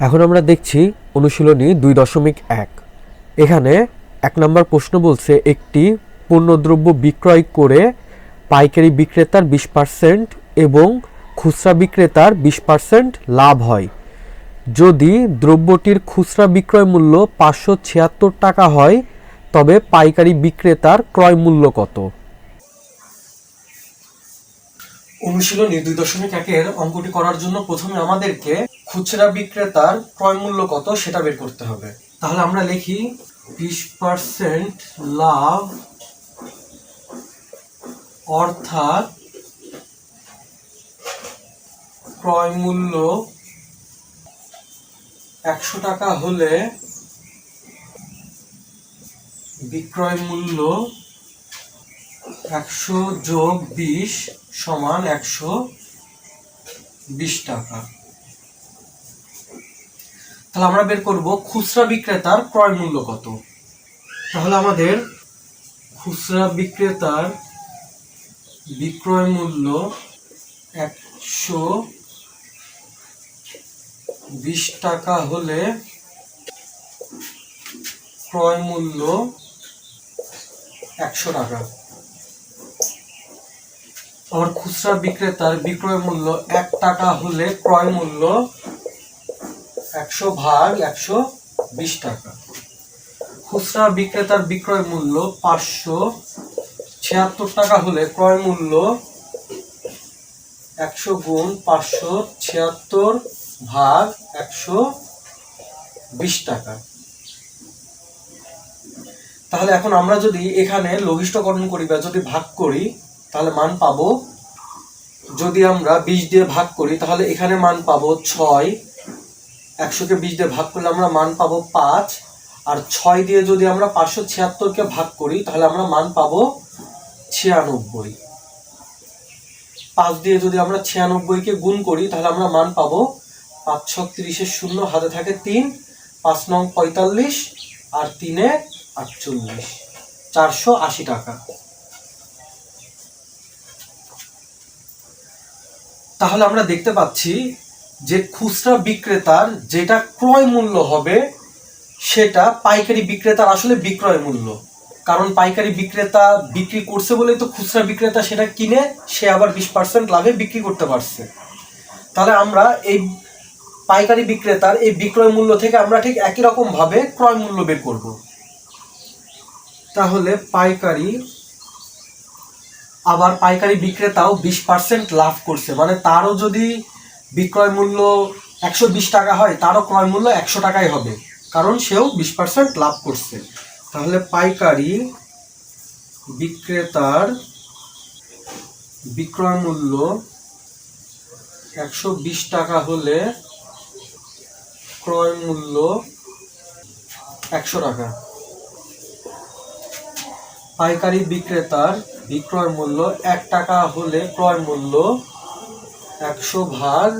এখন আমরা দেখছি অনুশীলনী দুই দশমিক এক। এখানে এক নম্বর প্রশ্ন বলছে, একটি পণ্যদ্রব্য বিক্রয় করে পাইকারি বিক্রেতার বিশ পার্সেন্ট এবং খুচরা বিক্রেতার বিশ পার্সেন্ট লাভ হয়। যদি দ্রব্যটির খুচরা বিক্রয় মূল্য পাঁচশো ছিয়াত্তর টাকা হয়, তবে পাইকারি বিক্রেতার ক্রয় মূল্য কত? অনুশীলনী দুই দশমিক একের অঙ্কটি করার জন্য প্রথমে আমাদেরকে খুচরা বিক্রেতার ক্রয় মূল্য কত সেটা বের করতে হবে। তাহলে আমরা লিখি বিশ পার্সেন্ট লাভ অর্থাৎ ক্রয় মূল্য একশো টাকা হলে বিক্রয় মূল্য একশো যোগ বিশ সমান একশো বিশ টাকা। তাহলে আমরা বের করব খুচরা বিক্রেতার ক্রয় মূল্য কত? তাহলে আমাদের খুচরা বিক্রেতার বিক্রয় মূল্য একশো বিশ টাকা হলে ক্রয় মূল্য একশো টাকা। আর খুচরা বিক্রেতার বিক্রয় মূল্য এক টাকা হলে ক্রয় মূল্য একশো ভাগ একশো বিশ টাকা। খুচরা বিক্রেতার বিক্রয় মূল্য পাঁচশো ছিয়াত্তর টাকা হলে ক্রয় মূল্য একশো গুণ পাঁচশো ছিয়াত্তর ভাগ একশো বিশ টাকা। তাহলে এখন আমরা যদি এখানে লঘিষ্ঠকরণ করি বা যদি ভাগ করি, তাহলে মান পাবো যদি আমরা বিশ দিয়ে ভাগ করি, তাহলে এখানে মান পাবো ছয় একশোকে বিশ দিয়ে ভাগ করলে আমরা মান পাবো পাঁচ। আর ছয় দিয়ে যদি আমরা পাঁচশো ছিয়াত্তরকে ভাগ করি, তাহলে আমরা মান পাবো ছিয়ানব্বই। পাঁচ দিয়ে যদি আমরা ছিয়ানব্বইকে গুণ করি, তাহলে আমরা মান পাবো পাঁচ ছত্রিশের শূন্য, হাতে থাকে তিন। পাঁচ নং পঁয়তাল্লিশ আর তিনে আটচল্লিশ। চারশো আশি টাকা। তাহলে আমরা দেখতে পাচ্ছি যে খুচরা বিক্রেতার যেটা ক্রয় মূল্য হবে, সেটা পাইকারি বিক্রেতার আসলে বিক্রয় মূল্য। কারণ পাইকারি বিক্রেতা বিক্রি করছে বলেই তো খুচরা বিক্রেতা সেটা কিনে, সে আবার বিশ পার্সেন্ট লাভে বিক্রি করতে পারছে। তাহলে আমরা এই পাইকারি বিক্রেতার এই বিক্রয় মূল্য থেকে আমরা ঠিক একই রকম ভাবে ক্রয় মূল্য বের করব। তাহলে পাইকারি, আবার পাইকারি বিক্রেতাও বিশ পার্সেন্ট লাভ করছে। মানে তারও যদি বিক্রয় মূল্য একশো বিশ টাকা হয়, তারও ক্রয় মূল্য একশো টাকাই হবে। কারণ সেও বিশ পার্সেন্ট লাভ করছে। তাহলে পাইকারি বিক্রেতার বিক্রয় মূল্য একশো বিশ টাকা হলে ক্রয় মূল্য একশো টাকা। পাইকারি বিক্রেতার বিক্রয় মূল্য এক টাকা হলে ক্রয় মূল্য একশো ভাগ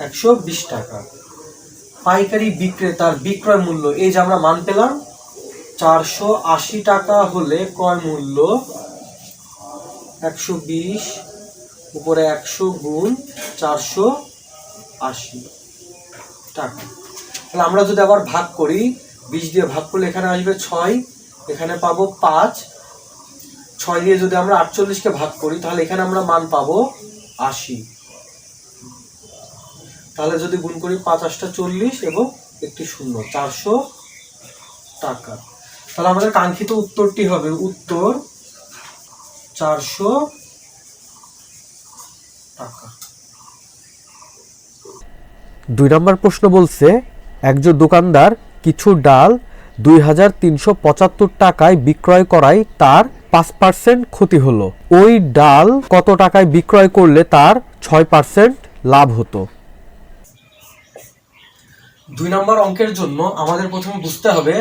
একশো বিশ টাকা। পাইকারি বিক্রেতার বিক্রয় মূল্য, এই যে আমরা মান পেলাম, চারশো আশি টাকা হলে ক্রয় মূল্য একশো বিশ উপরে একশো গুণ চারশো আশি টাকা। তাহলে আমরা যদি আবার ভাগ করি, বিশ দিয়ে ভাগ করলে এখানে আসবে ছয়, এখানে পাবো পাঁচ, ছয় দিয়ে যদি আমরা আটচল্লিশকে ভাগ করি, তাহলে এখানে আমরা মান পাবো আশি। তাহলে যদি গুণ করি পাঁচ আটটা চল্লিশ এবং একটি শূন্য, চারশো টাকা। তাহলে আমাদের কাঙ্ক্ষিত উত্তরটি হবে উত্তর চারশো টাকা। দুই নম্বর প্রশ্ন বলছে, একজন দোকানদার কিছু ডাল দুই হাজার তিনশো পঁচাত্তর টাকায় বিক্রয় করায় তার পাঁচ পার্সেন্ট ক্ষতি হলো। ওই ডাল কত টাকায় বিক্রয় করলে তার ছয় পার্সেন্ট লাভ হতো? দুই নম্বর অঙ্কের জন্য আমাদের প্রথমে বুঝতে হবে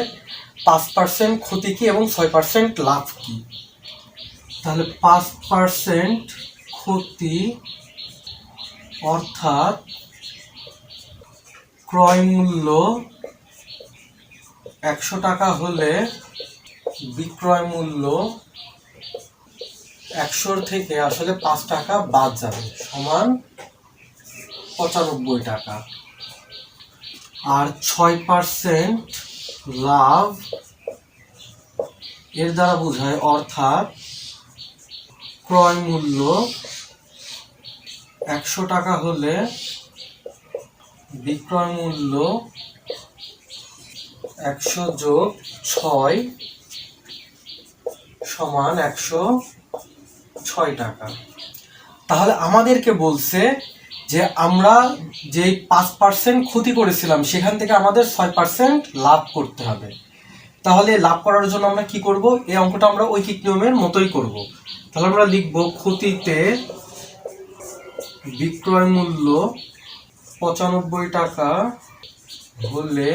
পাঁচ পার্সেন্ট ক্ষতি কি এবং ছয় পার্সেন্ট লাভ কি। তাহলে পাঁচ পার্সেন্ট ক্ষতি অর্থাৎ ক্রয় মূল্য একশো টাকা হলে বিক্রয় মূল্য একশোর থেকে আসলে পাঁচ টাকা বাদ যাবে, সমান পঁচানব্বই টাকা। আর ছয় পার্সেন্ট লাভ এর দ্বারা বোঝায় অর্থাৎ ক্রয় মূল্য একশো টাকা হলে বিক্রয় মূল্য একশো যোগ ছয় সমান একশো ছয় টাকা। তাহলে আমাদেরকে বলছে যে আমরা যে পাঁচ পার্সেন্ট ক্ষতি করেছিলাম, সেখান থেকে আমাদের ছয় পার্সেন্ট লাভ করতে হবে। তাহলে লাভ করার জন্য আমরা কি করব? এই অঙ্কটা আমরা ঐকিক নিয়মের মতোই করব। তাহলে আমরা লিখব ক্ষতিতে বিক্রয় মূল্য পঁচানব্বই টাকা হলে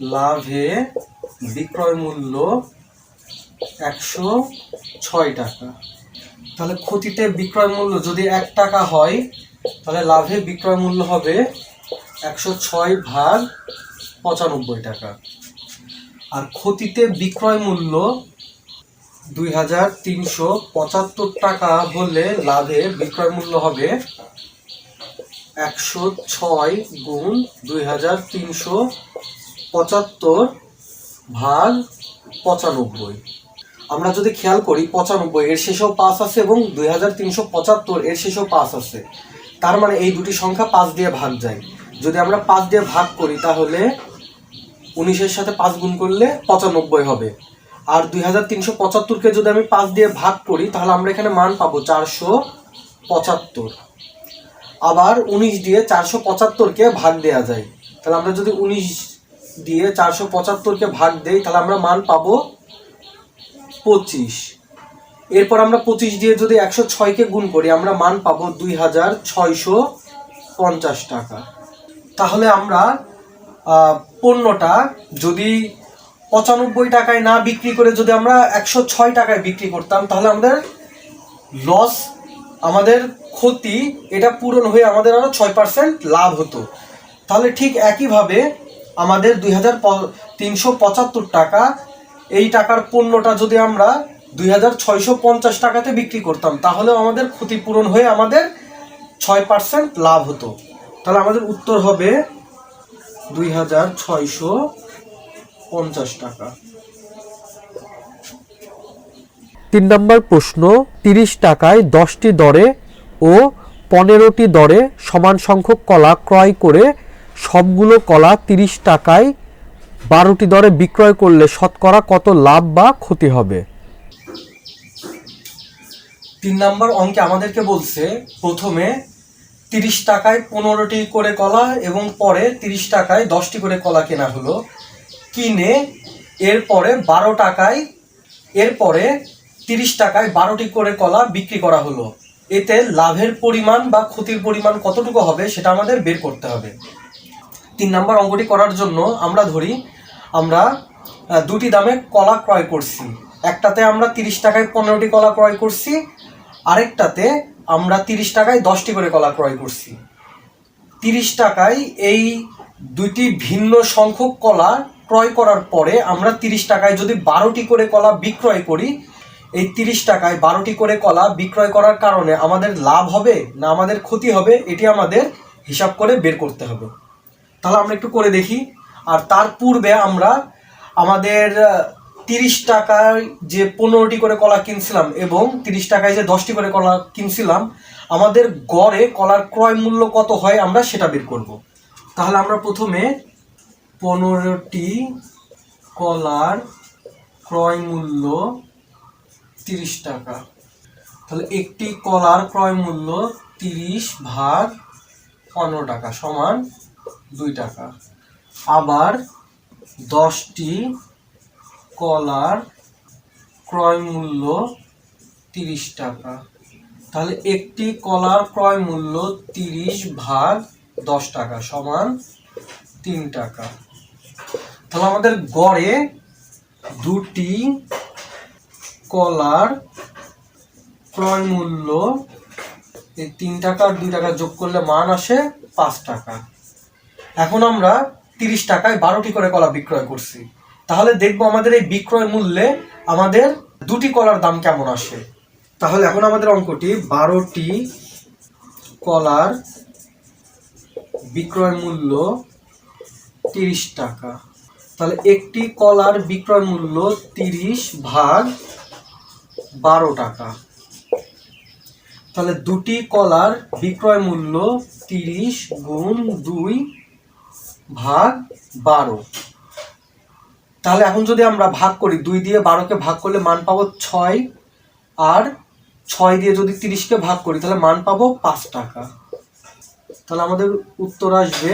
লাভে বিক্রয় মূল্য একশো ছয় টাকা। তাহলে ক্ষতিতে বিক্রয় মূল্য যদি এক টাকা হয়, তাহলে লাভে বিক্রয় মূল্য হবে একশো ছয় ভাগ পঁচানব্বই টাকা। আর ক্ষতিতে বিক্রয় মূল্য দুই হাজার তিনশো পঁচাত্তর টাকা হলে লাভে বিক্রয় মূল্য হবে একশো ছয় গুণ দুই হাজার তিনশো পঁচাত্তর ভাগ পঁচানব্বই। আমরা যদি খেয়াল করি, পঁচানব্বই, এর শেষেও পাঁচ আছে এবং দুই হাজার তিনশো পঁচাত্তর, এর শেষেও পাঁচ আছে। তার মানে এই দুটি সংখ্যা পাঁচ দিয়ে ভাগ যায়। যদি আমরা পাঁচ দিয়ে ভাগ করি, তাহলে উনিশের সাথে পাঁচ গুণ করলে পঁচানব্বই হবে। আর দুই হাজার তিনশো পঁচাত্তরকে যদি আমি পাঁচ দিয়ে ভাগ করি, তাহলে আমরা এখানে মান পাবো চারশো পঁচাত্তর। আবার উনিশ দিয়ে চারশো পঁচাত্তরকে ভাগ দেওয়া যায়। তাহলে আমরা যদি উনিশ দিয়ে চারশো পঁচাত্তরকে ভাগ দেই, তাহলে আমরা মান পাবো পঁচিশ। এরপর আমরা পঁচিশ দিয়ে যদি একশো ছয়কে গুণ করি, আমরা মান পাবো দুই হাজার ছয়শো পঞ্চাশ টাকা। তাহলে আমরা পণ্যটা যদি পঁচানব্বই টাকায় না বিক্রি করে যদি আমরা একশো ছয় টাকায় বিক্রি করতাম, তাহলে আমাদের লস আমাদের ক্ষতি, এটা পূরণ হয়ে আমাদের আরও ছয় পার্সেন্ট লাভ হতো। তাহলে ঠিক একইভাবে আমাদের দুই হাজার তিনশো পঁচাত্তর টাকা। এই টাকার পণ্যটা যদি আমরা দুই হাজার ছয়শো পঞ্চাশ টাকাতে বিক্রি করতাম, তাহলেও আমাদের ক্ষতিপূরণ হয়ে আমাদের ছয় পার্সেন্ট লাভ হতো। তাহলে আমাদের উত্তর হবে দুই হাজার ছয়শো পঞ্চাশ টাকা। তিন নম্বর প্রশ্ন, তিরিশ টাকায় দশটি দরে ও পনেরোটি দরে সমান সংখ্যক কলা ক্রয় করে সবগুলো কলা তিরিশ টাকায় বারোটি দরে বিক্রয় করলে শতকরা কত লাভ বা ক্ষতি হবে? তিন নম্বর অঙ্কে আমাদেরকে বলছে, প্রথমে তিরিশ টাকায় পনেরোটি করে কলা এবং পরে তিরিশ টাকায় দশটি করে কলা কেনা হলো। কিনে এরপরে বারো টাকায়, এরপরে তিরিশ টাকায় বারোটি করে কলা বিক্রি করা হলো। এতে লাভের পরিমাণ বা ক্ষতির পরিমাণ কতটুকু হবে সেটা আমাদের বের করতে হবে। তিন নাম্বার অঙ্কটি করার জন্য আমরা ধরি, আমরা দুটি দামে কলা ক্রয় করছি। একটাতে আমরা তিরিশ টাকায় পনেরোটি কলা ক্রয় করছি, আরেকটাতে আমরা তিরিশ টাকায় দশটি করে কলা ক্রয় করছি। তিরিশ টাকায় এই দুইটি ভিন্ন সংখ্যক কলা ক্রয় করার পরে আমরা তিরিশ টাকায় যদি বারোটি করে কলা বিক্রয় করি, এই তিরিশ টাকায় বারোটি করে কলা বিক্রয় করার কারণে আমাদের লাভ হবে না আমাদের ক্ষতি হবে, এটি আমাদের হিসাব করে বের করতে হবে। তাহলে আমরা একটু করে দেখি। আর তার পূর্বে আমরা আমাদের তিরিশ টাকায় যে পনেরোটি করে কলা কিনছিলাম এবং তিরিশ টাকায় যে দশটি করে কলা কিনছিলাম, আমাদের গড়ে কলার ক্রয় মূল্য কত হয় আমরা সেটা বের করব। তাহলে আমরা প্রথমে পনেরোটি কলার ক্রয় মূল্য তিরিশ টাকা। তাহলে একটি কলার ক্রয় মূল্য তিরিশ ভাগ পনেরো টাকা সমান দুই টাকা। আবার দশটি কলার ক্রয় মূল্য তিরিশ টাকা। তাহলে একটি কলার ক্রয় মূল্য তিরিশ ভাগ দশ টাকা সমান তিন টাকা। তাহলে আমাদের গড়ে দুটি কলার ক্রয় মূল্য এই তিন টাকা আর দুই টাকা যোগ করলে মান আসে পাঁচ টাকা। এখন আমরা তিরিশ টাকায় বারোটি করে কলা বিক্রয় করছি। তাহলে দেখব আমাদের এই বিক্রয় মূল্যে আমাদের দুটি কলার দাম কেমন আসে। তাহলে এখন আমাদের অঙ্কটি, বারোটি কলার বিক্রয় মূল্য তিরিশ টাকা। তাহলে একটি কলার বিক্রয় মূল্য তিরিশ ভাগ বারো টাকা। তাহলে দুটি কলার বিক্রয় মূল্য তিরিশ গুণ দুই ভাগ বারো। তাহলে এখন যদি আমরা ভাগ করি, দুই দিয়ে বারোকে ভাগ করলে মান পাবো ছয়, আর ছয় দিয়ে যদি তিরিশকে ভাগ করি, তাহলে মান পাবো পাঁচ টাকা। তাহলে আমাদের উত্তর আসবে,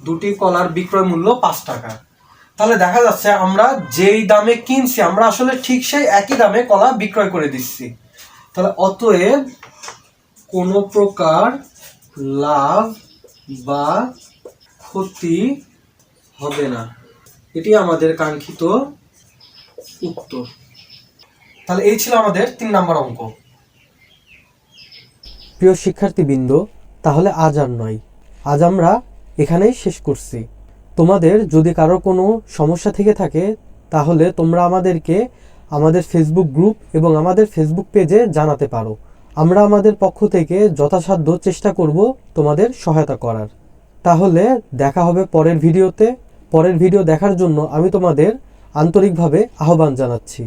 দুটি কলার বিক্রয় মূল্য পাঁচ টাকা। তাহলে দেখা যাচ্ছে আমরা যেই দামে কিনছি, আমরা আসলে ঠিক সেই একই দামে কলা বিক্রয় করে দিচ্ছি। তাহলে অতএব কোনো প্রকার লাভ বা ক্ষতি হবে না। এটি আমাদের কাঙ্ক্ষিত উত্তর। তাহলে এই ছিল আমাদের তিন নম্বর অঙ্ক। প্রিয় শিক্ষার্থীবৃন্দ, তাহলে আজ আর নয়। আজ আমরা এখানেই শেষ করছি। তোমাদের যদি কারও কোনো সমস্যা থেকে থাকে, তাহলে তোমরা আমাদেরকে আমাদের ফেসবুক গ্রুপ এবং আমাদের ফেসবুক পেজে জানাতে পারো। আমরা আমাদের পক্ষ থেকে যথাসাধ্য চেষ্টা করব তোমাদের সহায়তা করার। তাহলে দেখা হবে পরের ভিডিওতে। পরের ভিডিও দেখার জন্য আমি তোমাদের আন্তরিকভাবে আহ্বান জানাচ্ছি।